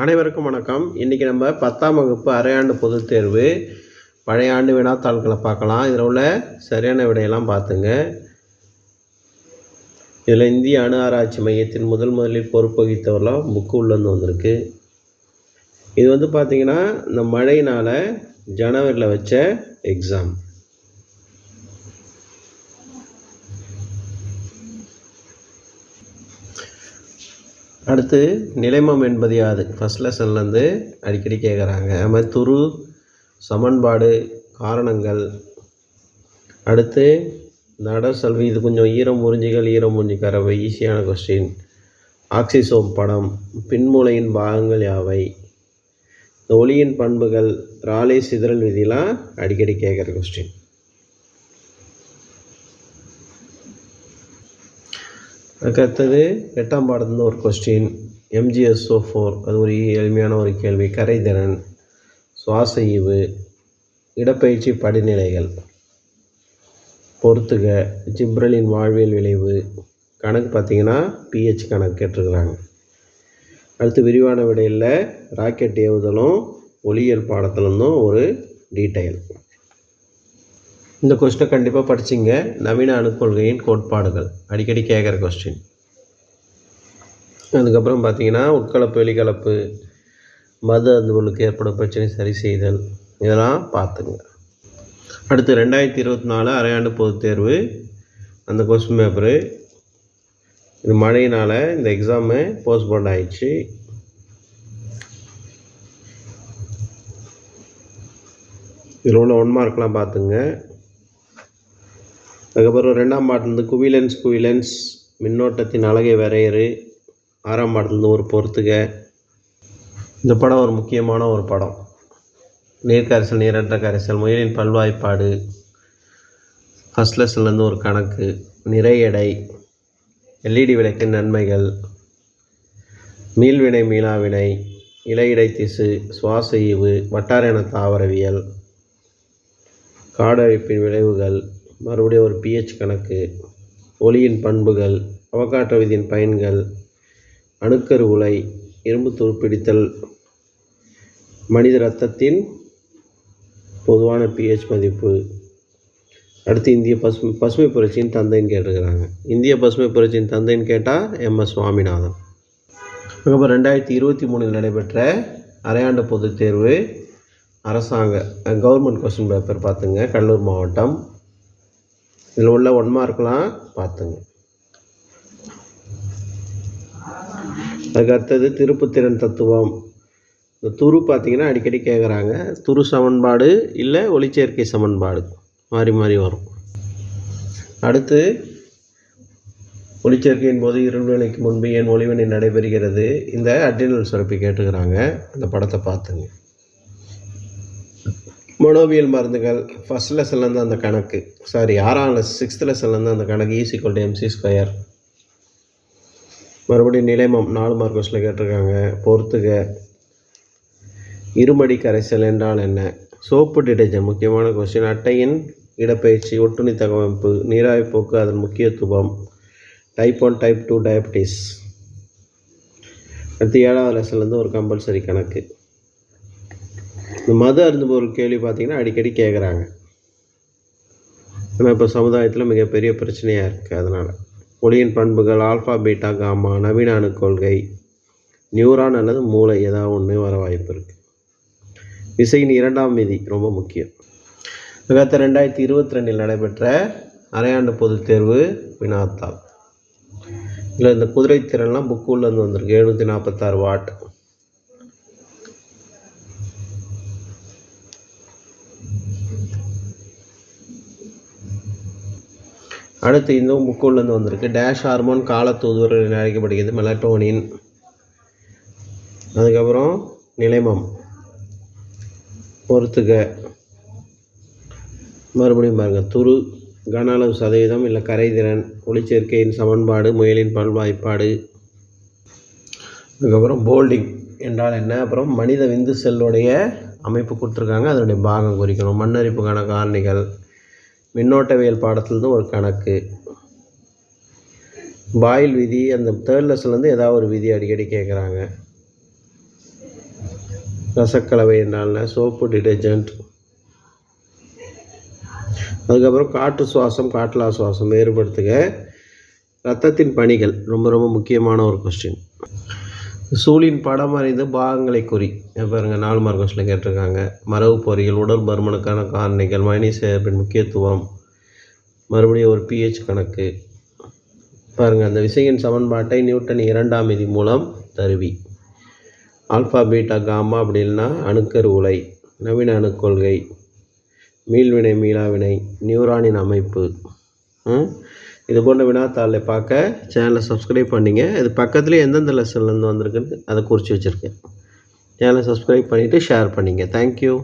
அனைவருக்கும் வணக்கம். இன்றைக்கி நம்ம பத்தாம் வகுப்பு அரையாண்டு பொதுத் தேர்வு. பழைய ஆண்டு வினாத்தாள்களை பார்க்கலாம். இதில் உள்ள சரியான விடையெல்லாம் பார்த்துங்க. இதில் இந்திய அணு ஆராய்ச்சி மையத்தின் முதல் முதலில் பொறுப்பு வகித்தவரெலாம் புக்கு உள்ளேருந்து வந்திருக்கு. இது வந்து பார்த்திங்கன்னா இந்த மழையினால் ஜனவரியில் வச்ச எக்ஸாம் அடுத்து நிலைமம் என்பது யாது? ஃபஸ்ட் லெசன்லேருந்து அடிக்கடி கேட்குறாங்க அது மாதிரி துரு சமன்பாடு காரணங்கள். அடுத்து நடசல்வி இது கொஞ்சம் ஈரம் முறிஞ்சிகள் ஈரம் உறிஞ்சி கறவை ஈஸியான கொஸ்டின் ஆக்சிசோம் படம் பின்மூளையின் பாகங்கள் யாவை? இந்த ஒளியின் பண்புகள் ராலே சிதறல் விதிலாம் அடிக்கடி கேட்குற கொஸ்டின் அதுக்கு அடுத்தது எட்டாம் பாடத்துலேருந்து ஒரு கொஸ்டின் எம்ஜிஎஸ்ஓ ஃபோர் அது ஒரு எளிமையான ஒரு கேள்வி. கரைதிறன் சுவாச ஈவு இடப்பயிற்சி படிநிலைகள் பொறுத்துக ஜிப்ரலின் வாழ்வியல் விளைவு கணக்கு பார்த்தீங்கன்னா பிஹெச் கணக்கு கேட்டிருக்கிறாங்க. அடுத்து விரிவான விடையில் ராக்கெட் ஏவுதலும் ஒளியியல் பாடத்துலேருந்தும் ஒரு டீட்டெயில் இந்த கொஸ்டினை கண்டிப்பாக படிச்சிங்க. நவீன அணுக்கொள்கையின் கோட்பாடுகள். அடிக்கடி கேட்குற கொஸ்டின் அதுக்கப்புறம் பார்த்தீங்கன்னா உட்கலப்பு வெளிக்கலப்பு மது அருந்துகளுக்கு ஏற்படும் பிரச்சனை சரி செய்தல் இதெல்லாம் பார்த்துங்க அடுத்து ரெண்டாயிரத்தி இருபத்தி நாலு அரையாண்டு பொதுத் தேர்வு. அந்த கொஸ்டின் பேப்பரு இது மழையினால் இந்த எக்ஸாமு போஸ்ட்போன் ஆயிடுச்சு. இதில் உள்ள ஒன் மார்க்லாம் பார்த்துங்க அதுக்கப்புறம் ரெண்டாம் பாட்டிலேருந்து குவிலன்ஸ் குவிலன்ஸ். மின்னோட்டத்தின் அழகை வரையறு. ஆறாம் பாட்டிலேருந்து ஒரு பொறுத்துக. இந்த படம் ஒரு முக்கியமான ஒரு படம். நீர்க்கரைசல் நீரற்ற கரைசல் முயலின் பல்வாய்ப்பாடு. ஃபஸ்ட் லெசன்லேருந்து ஒரு கணக்கு. நிறை எடை. எல்இடி விளக்கின் நன்மைகள். மீள்வினை மீளாவினை இலையிடை திசு சுவாச ஈவு வட்டார இன தாவரவியல். காடழிப்பின் விளைவுகள். மறுபடியும் ஒரு பிஹெச் கணக்கு ஒளியின் பண்புகள் அவகாட்ட விதியின் பயன்கள் அணுக்கரு உலை இரும்பு துருப்பிடித்தல் மனித இரத்தத்தின் பொதுவான பிஹெச் மதிப்பு. அடுத்து இந்திய பசுமை பசுமை புரட்சியின் தந்தைன்னு கேட்டிருக்கிறாங்க. இந்திய பசுமை புரட்சியின் தந்தைன்னு கேட்டால் எம்எஸ் சுவாமிநாதன். அதுக்கப்புறம் ரெண்டாயிரத்தி இருபத்தி மூணில் நடைபெற்ற அரையாண்டு பொதுத் தேர்வு அரசாங்க கவர்மெண்ட் கொஸ்டின் பேப்பர் பார்த்துங்க கடலூர் மாவட்டம் இதில் உள்ள ஒன் மார்க்லாம் பார்த்துங்க. அதுக்கு அடுத்தது திருப்புத்திறன் தத்துவம். இந்த துரு பார்த்தீங்கன்னா அடிக்கடி கேட்குறாங்க. துரு சமன்பாடு இல்லை ஒளிச்சேர்க்கை சமன்பாடு. மாறி மாறி வரும். அடுத்து ஒளிச்சேர்க்கையின் போது இருள்வினைக்கு முன்பு ஏன் ஒளிவினை நடைபெறுகிறது? இந்த அட்ரினல் சுரப்பி கேட்டுக்கிறாங்க. அந்த படத்தை பார்த்துங்க. மனோவியல் மருந்துகள் ஃபஸ்ட் லெசன்லேருந்து அந்த கணக்கு. சாரி ஆறாம் லெஸ் சிக்ஸ்த் லெசன்லேருந்து அந்த கணக்கு ஈஸி கொல்டு எம்சி ஸ்கொயர் மறுபடியும் நிலைமம் நாலு மார்க் கொஸ்டில் கேட்டிருக்காங்க. பொறுத்துக. இருமடி கரைசல் என்றால் என்ன? சோப்பு டிடர்ஜென்ட் முக்கியமான கொஸ்டின் அட்டையின் இடப்பயிற்சி ஒட்டுணி தகவமைப்பு நீராவி போக்கு அதன் முக்கியத்துவம். Type one type two diabetes அடுத்து ஏழாவது லெசன்லேருந்து ஒரு கம்பல்சரி கணக்கு. இந்த மது அருந்து ஒரு கேள்வி பார்த்திங்கன்னா அடிக்கடி கேட்குறாங்க ஏன்னா இப்போ சமுதாயத்தில் மிகப்பெரிய பிரச்சனையாக இருக்குது அதனால். ஒளியின் பண்புகள் ஆல்ஃபா பீட்டா காமா நவீன கொள்கை நியூரான் அல்லது மூளை ஏதாவது ஒன்று வர வாய்ப்பு இருக்குது விசையின் இரண்டாம் விதி ரொம்ப முக்கியம். மிகத்த ரெண்டாயிரத்தி இருபத்தி ரெண்டில் நடைபெற்ற அரையாண்டு பொதுத் தேர்வு வினாத்தாள். இதில் இந்த குதிரை திறன்லாம் புக்கு உள்ளேருந்து வந்திருக்கு. எழுநூற்றி நாற்பத்தாறு வாட். அடுத்து இந்த புக்குள்ளேருந்து வந்திருக்கு. டேஷ் ஹார்மோன் காலத்தூதுவர் என அழைக்கப்படுகிறது மெலட்டோனின் அதுக்கப்புறம் நிலைமம். பொறுத்துக. மறுபடியும் பாருங்கள் துரு கன அளவு சதவீதம் இல்லை கரைதிறன் ஒளிச்சேர்க்கையின் சமன்பாடு முயலின் பல்வாய்ப்பாடு அதுக்கப்புறம் போல்டிங் என்றால் என்ன? அப்புறம் மனித விந்து செல்லுடைய அமைப்பு கொடுத்துருக்காங்க. அதனுடைய பாகம் குறிக்கணும். மண்ணரிப்புக்கான காரணிகள் மின்னோட்டவியல் பாடத்துலேருந்து ஒரு கணக்கு. பாயில் விதி அந்த தேர்ட் லெசன்லேருந்து ஏதாவது ஒரு விதி அடிக்கடி கேட்குறாங்க ரசக்கலவை என்னால் சோப்பு டிடர்ஜென்ட் அதுக்கப்புறம் காற்று சுவாசம் காற்றலா சுவாசம் வேறுபடுத்துக. ரத்தத்தின் பணிகள் ரொம்ப ரொம்ப முக்கியமான ஒரு கொஸ்டின் சூழின் படம் அறிந்து பாகங்களை குறி. பாருங்க நாலு மார்க் கொஸ்டில் கேட்டிருக்காங்க. மரபு பொறியியல் உடல் பருமனுக்கான காரணிகள் மயனி சேர்ப்பின் முக்கியத்துவம் மறுபடியும் ஒரு பிஹெச் கணக்கு. பாருங்கள் அந்த விசையின் சமன்பாட்டை நியூட்டன் இரண்டாம் விதி மூலம் தருவி. ஆல்ஃபா பீட்டா காமா அப்படின்னா அணுக்கரு உலை நவீன அணுக்கொள்கை மீள்வினை மீளாவினை நியூரானின் அமைப்பு இது போன்ற வினாத்தாளை பார்க்க சேனலை சப்ஸ்கிரைப் பண்ணிங்க. இது பக்கத்துலேயே எந்தெந்த லெசன்லேருந்து வந்திருக்குன்னு அதை குறித்து வச்சுருக்கேன். சேனலை சப்ஸ்கிரைப் பண்ணிவிட்டு ஷேர் பண்ணிங்க. தேங்க்யூ